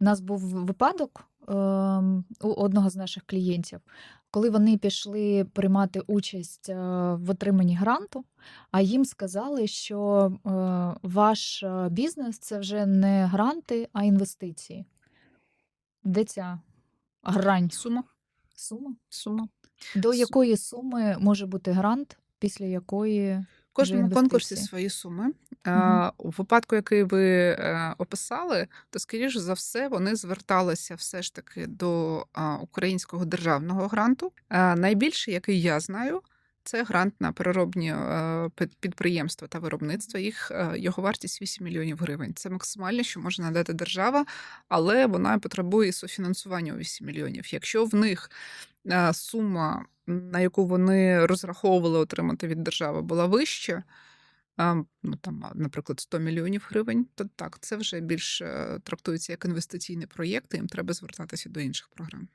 У нас був випадок ем, у одного з наших клієнтів, коли вони пішли приймати участь е, в отриманні гранту, а їм сказали, що е, ваш е, бізнес це вже не гранти, а інвестиції. Де ця грань? Сума. Сума? Сума. До якої суми може бути грант, після якої кожному конкурсі свої суми. Угу. У випадку, який ви е, описали, то скоріш за все вони зверталися все ж таки до українського державного гранту. А, найбільший, який я знаю, це грант на переробні е, підприємства та виробництва. Їх е, його вартість 8 мільйонів гривень. Це максимальне, що може надати держава, але вона потребує софінансування у 8 мільйонів. Якщо в них е, сума, на яку вони розраховували отримати від держави, була вища. Ну, там, наприклад, 100 мільйонів гривень, то так, це вже більш трактується як інвестиційний проєкт, і їм треба звертатися до інших програм.